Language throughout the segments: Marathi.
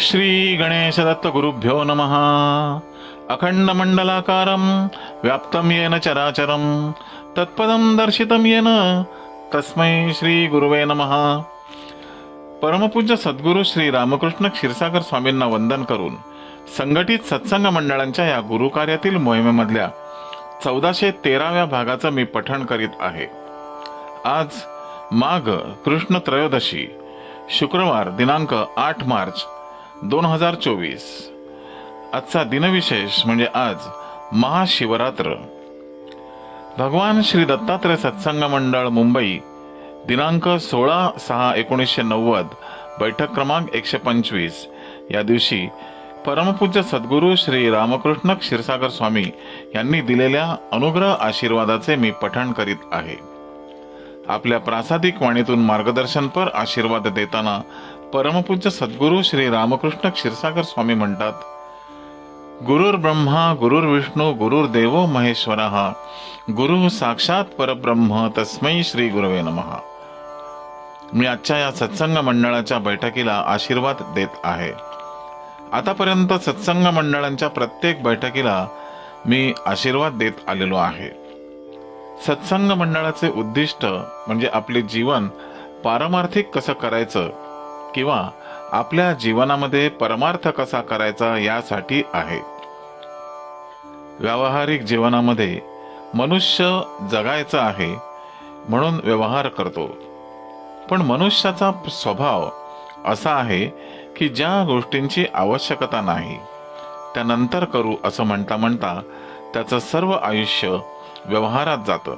श्री गणेश दत्त गुरुभ्यो नमः। अखंड व्याप्तं येन चराचरं तत्पदं दर्शितं येन तस्मै श्री गुरुवे नमः। परमपूज्य सद्गुरू श्री रामकृष्ण क्षीरसागर स्वामींना वंदन करून संघटित सत्संग मंडळांच्या या गुरुकार्यातील मोहिमेमधल्या चौदाशे तेराव्या भागाचं मी पठण करीत आहे. आज माघ कृष्ण त्रयोदशी शुक्रवार दिनांक आठ मार्च दोन हजार चोवीस. आजचा दिनविशेष म्हणजे आज महाशिवरात्र. भगवान श्री दत्तात्रय सत्संग मंडळ मुंबई दिनांक सोळा सहा एकोणीसशे नव्वद बैठक क्रमांक एकशे पंचवीस. या दिवशी परमपूज्य सद्गुरू श्री रामकृष्ण क्षीरसागर स्वामी यांनी दिलेल्या अनुग्रह आशीर्वादाचे मी पठण करीत आहे. आपल्या प्रासादिक वाणीतून मार्गदर्शनपर आशीर्वाद देताना परमपूज्य सद्गुरू श्री रामकृष्ण क्षीरसागर स्वामी म्हणतात गुरुर ब्रह्मा गुरुर विष्णू गुरुर देवो महेश्वर. गुरु साक्षात परब्रह्म तस्मै श्री गुरवे नमः. मी आजच्या या सत्संग मंडळाच्या बैठकीला आशीर्वाद देत आहे. आतापर्यंत सत्संग मंडळांच्या प्रत्येक बैठकीला मी आशीर्वाद देत आलेलो आहे. सत्संग मंडळाचे उद्दिष्ट म्हणजे आपले जीवन पारमार्थिक कसं करायचं किंवा आपल्या जीवनामध्ये परमार्थ कसा करायचा यासाठी आहे. व्यावहारिक जीवनामध्ये मनुष्य जगायचं आहे म्हणून व्यवहार करतो. पण मनुष्याचा स्वभाव असा आहे की ज्या गोष्टींची आवश्यकता नाही त्यानंतर करू असं म्हणता म्हणता त्याचं सर्व आयुष्य व्यवहारात जातं.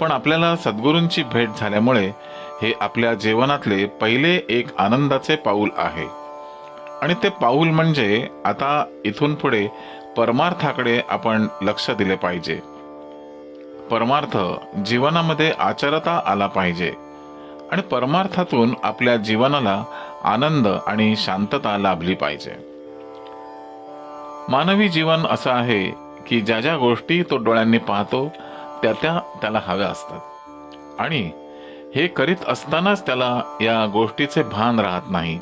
पण आपल्याला सद्गुरूंची भेट झाल्यामुळे हे आपल्या जीवनातले पहिले एक आनंदाचे पाऊल आहे. आणि ते पाऊल म्हणजे आता इथून पुढे परमार्थाकडे आपण लक्ष दिले पाहिजे. परमार्थ जीवनामध्ये आचरता आला पाहिजे. आणि परमार्थातून आपल्या जीवनाला आनंद आणि शांतता लाभली पाहिजे. मानवी जीवन असं आहे की ज्या ज्या गोष्टी तो डोळ्यांनी पाहतो त्या त्या त्याला हव्या असतात. आणि हे करीत असतानाच त्याला या गोष्टीचे भान राहत नाही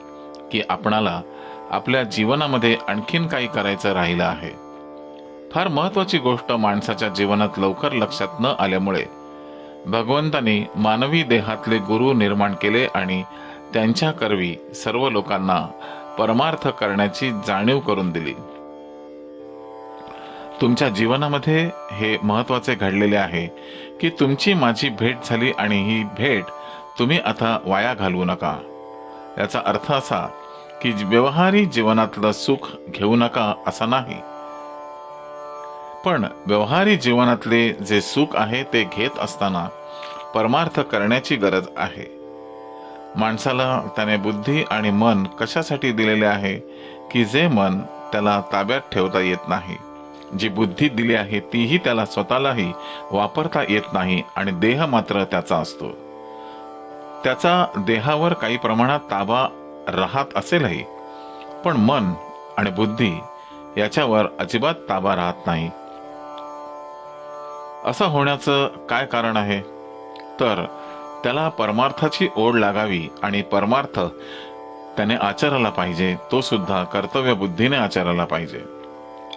की आपणाला आपल्या जीवनामध्ये आणखीन काही करायचं राहिलं आहे. फार महत्वाची गोष्ट माणसाच्या जीवनात लवकर लक्षात न आल्यामुळे. भगवंतांनी मानवी देहातले गुरु निर्माण केले आणि त्यांच्या करवी सर्व लोकांना परमार्थ करण्याची जाणीव करून दिली. तुमच्या जीवनामध्ये हे महत्त्वाचे घडलेले आहे की तुमची माझी भेट झाली आणि ही भेट तुम्ही आता वाया घालवू नका. याचा अर्थ असा की व्यवहारी जीवनातलं सुख घेऊ नका असा नाही. पण व्यवहारी जीवनातले जे सुख आहे ते घेत असताना परमार्थ करण्याची गरज आहे. माणसाला त्याने बुद्धी आणि मन कशासाठी दिलेले आहे की जे मन त्याला ताब्यात ठेवता येत नाही? जी बुद्धी दिली आहे तीही त्याला स्वतःलाही वापरता येत नाही आणि देह मात्र त्याचा असतो. त्याचा देहावर काही प्रमाणात ताबा राहत असेलही पण मन आणि बुद्धी याच्यावर अजिबात ताबा राहत नाही. असं होण्याचं काय कारण आहे? तर त्याला परमार्थाची ओढ लागावी आणि परमार्थ त्याने आचरायला पाहिजे तो सुद्धा कर्तव्य बुद्धीने आचरायला पाहिजे.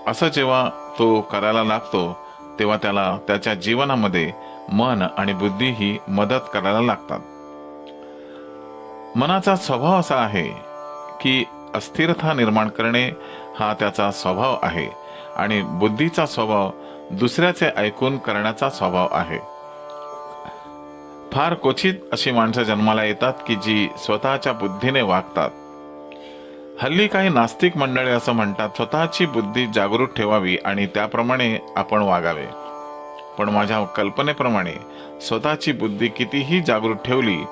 असं जेव्हा तो करायला लागतो तेव्हा त्याला त्याच्या जीवनामध्ये मन आणि बुद्धी ही मदत करायला लागतात. मनाचा स्वभाव असा आहे की अस्थिरता निर्माण करणे हा त्याचा स्वभाव आहे आणि बुद्धीचा स्वभाव दुसऱ्याचे ऐकून करण्याचा स्वभाव आहे. फार क्वचित अशी माणसं जन्माला येतात की जी स्वतःच्या बुद्धीने वागतात. हल्ली काही नास्तिक मंडळे असं म्हणतात स्वतःची बुद्धी जागृत ठेवावी आणि त्याप्रमाणे आपण वागावे. पण माझ्या कल्पनेप्रमाणे स्वतःची बुद्धी कितीही जागृत ठेवली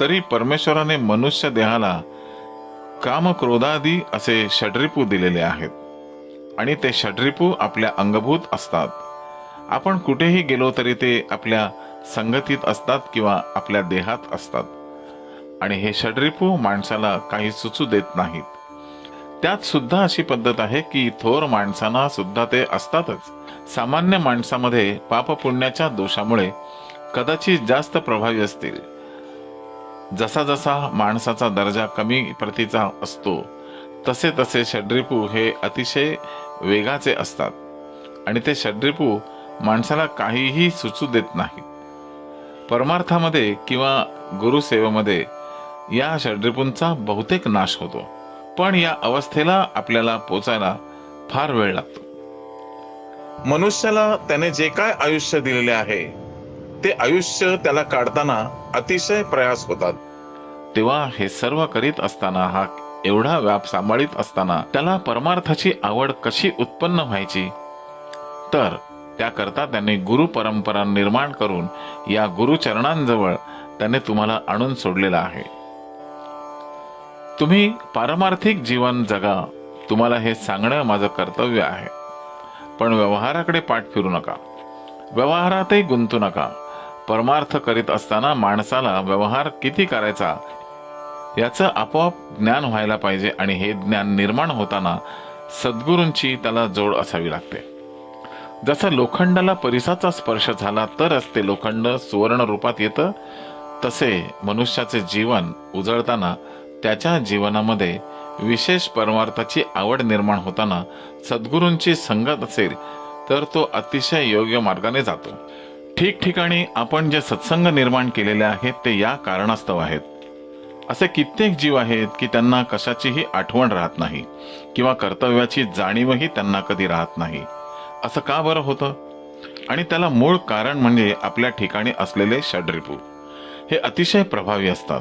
तरी परमेश्वराने मनुष्य देहाला कामक्रोधादी असे षड्रिपू दिलेले आहेत. आणि ते षड्रिपू आपल्या अंगभूत असतात. आपण कुठेही गेलो तरी ते आपल्या संगतीत असतात किंवा आपल्या देहात असतात. आणि हे षड्रिपू माणसाला काही सुचू देत नाहीत. त्यात सुद्धा अशी पद्धत आहे की थोर माणसांना सुद्धा ते असतातच. सामान्य माणसामध्ये पापपुण्याच्या दोषामुळे कदाचित जास्त प्रभावी असतील. जसा जसा माणसाचा दर्जा कमी प्रतीचा असतो तसे तसे षड्रिपू हे अतिशय वेगाचे असतात आणि ते षड्रिपू माणसाला काहीही सुचू देत नाही परमार्थामध्ये किंवा गुरुसेवेमध्ये या षड्रिपूंचा बहुतेक नाश होतो. पण या अवस्थेला आपल्याला पोचायला फार वेळ लागतो. मनुष्याला त्याने जे काय आयुष्य दिलेले आहे ते आयुष्य त्याला काढताना अतिशय प्रयास होतात. तेव्हा हे सर्व करीत असताना हा एवढा व्याप सांभाळीत असताना त्याला परमार्थाची आवड कशी उत्पन्न व्हायची? तर त्याकरता त्यांनी गुरु परंपरा निर्माण करून या गुरुचरणांजवळ त्याने तुम्हाला आणून सोडलेला आहे. तुम्ही पारमार्थिक जीवन जगा. तुम्हाला हे सांगणं माझं कर्तव्य आहे. पण व्यवहाराकडे पाठ फिरू नका. व्यवहारातही गुंतू नका. परमार्थ करीत असताना माणसाला व्यवहार किती करायचा याचं आपोआप ज्ञान व्हायला पाहिजे आणि हे ज्ञान निर्माण होताना सद्गुरूंची त्याला जोड असावी लागते. जसं लोखंडाला परिसाचा स्पर्श झाला तरच ते लोखंड सुवर्ण रूपात येतं तसे मनुष्याचे जीवन उजळताना त्याच्या जीवनामध्ये विशेष परमार्थाची आवड निर्माण होताना सद्गुरूंची संगत असेल तर तो अतिशय योग्य मार्गाने जातो. ठिकठिकाणी आपण जे सत्संग निर्माण केलेले आहेत ते या कारणास्तव आहेत. असे कित्येक जीव आहेत की त्यांना कशाचीही आठवण राहत नाही किंवा कर्तव्याची जाणीवही त्यांना कधी राहत नाही. असं का बरं होतं? आणि त्याला मूळ कारण म्हणजे आपल्या ठिकाणी असलेले षड्रिपू. हे अतिशय प्रभावी असतात.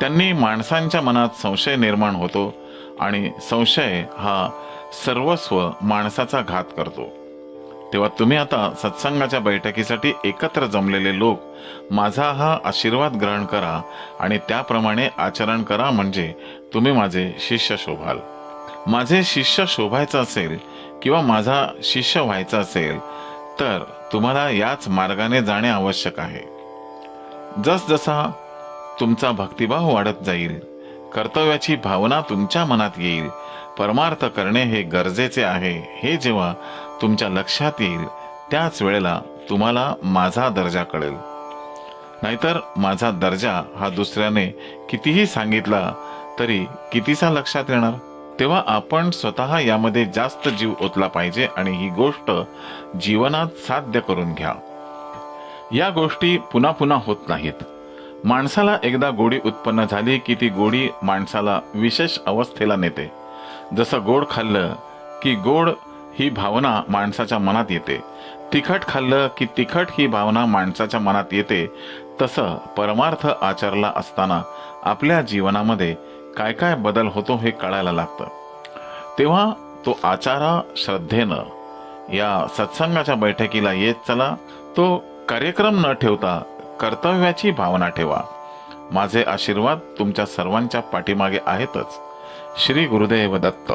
त्यांनी माणसांच्या मनात संशय निर्माण होतो आणि संशय हा सर्वस्व माणसाचा घात करतो. तेव्हा तुम्ही आता सत्संगाच्या बैठकीसाठी एकत्र जमलेले लोक माझा हा आशीर्वाद ग्रहण करा आणि त्याप्रमाणे आचरण करा म्हणजे तुम्ही माझे शिष्य शोभाल. माझे शिष्य शोभायचं असेल किंवा माझा शिष्य व्हायचा असेल तर तुम्हाला याच मार्गाने जाणे आवश्यक आहे. जसजसा तुमचा भक्तिभाव वाढत जाईल. कर्तव्याची भावना तुमच्या मनात येईल. परमार्थ करणे हे गरजेचे आहे. हे जेव्हा तुमच्या लक्षात येईल त्याच वेळेला तुम्हाला माझा दर्जा कळेल. नाहीतर माझा दर्जा हा दुसऱ्याने कितीही सांगितला तरी कितीसा लक्षात येणार? तेव्हा आपण स्वतः यामध्ये जास्त जीव ओतला पाहिजे आणि ही गोष्ट जीवनात साध्य करून घ्या. या गोष्टी पुन्हा पुन्हा होत नाहीत. माणसाला एकदा गोडी उत्पन्न झाली की ती गोडी माणसाला विशेष अवस्थेला नेते. जसं गोड खाल्लं की गोड ही भावना माणसाच्या मनात येते. तिखट खाल्लं की तिखट ही भावना माणसाच्या मनात येते. तसं परमार्थ आचरला असताना आपल्या जीवनामध्ये काय काय बदल होतो हे कळायला लागतं. तेव्हा तो आचारा श्रद्धेनं या सत्संगाच्या बैठकीला येत चला. तो कार्यक्रम न ठेवता कर्तव्याची भावना ठेवा. माझे आशीर्वाद तुमच्या सर्वांच्या पाठीमागे आहेतच. श्री गुरुदेव दत्त.